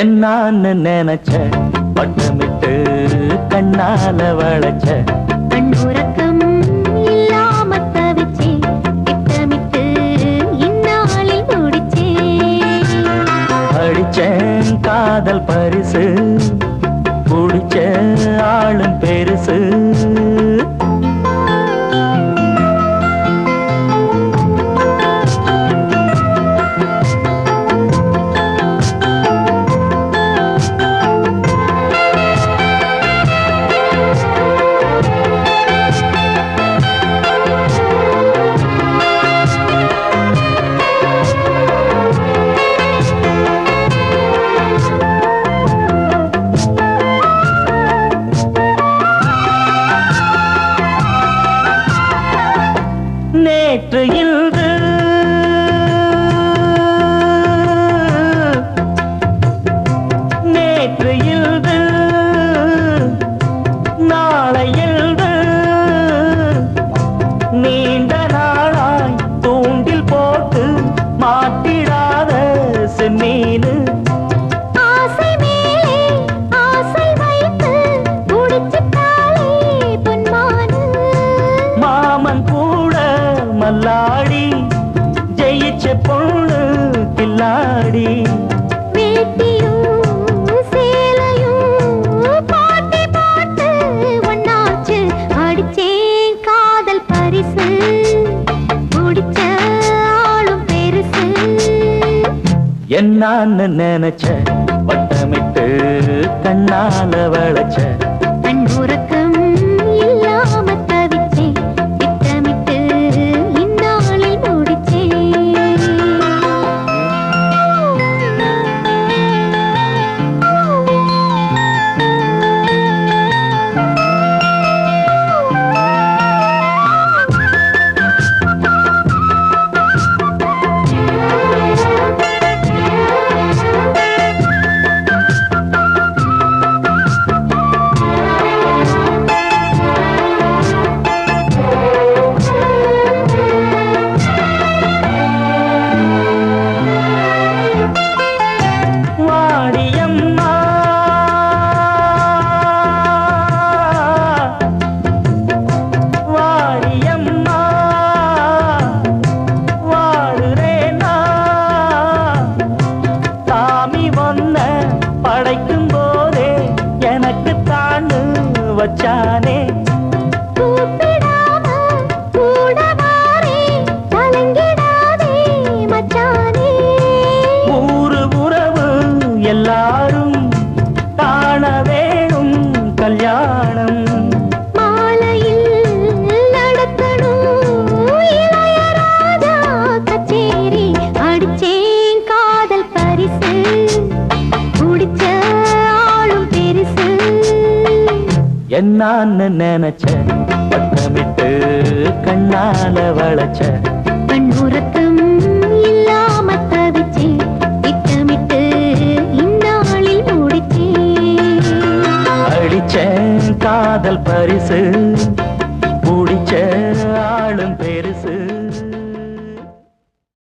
என்னான்னு நினைச்ச? பட்டமிட்டு கண்ணால வளைச்ச? கண் உறக்கம் இல்லாம தவிச்சேன் திட்டமிட்டு இந்நாளில் முடிச்சேன் அடிச்சேன் காதல் பரிசு பிடிச்ச ஆளும் பெருசு. நேற்று மல்லாடி ஜெயிச்ச பொண்ணு கில்லாடி. என்னான்னு நினைச்ச வட்டமிட்டு கண்ணால வளைச்ச ஒன்ன படைக்கும் போதே எனக்கு தாண்டு வச்சானே. என்னான்னு நினைச்ச? பட்டமிட்டு கண்ணால வளைச்ச? கண் உறக்கம் இல்லாம தவிச்சேன் திட்டமிட்டு இந்நாளில் முடிச்சேன் அடிச்சேன் காதல் பரிசு.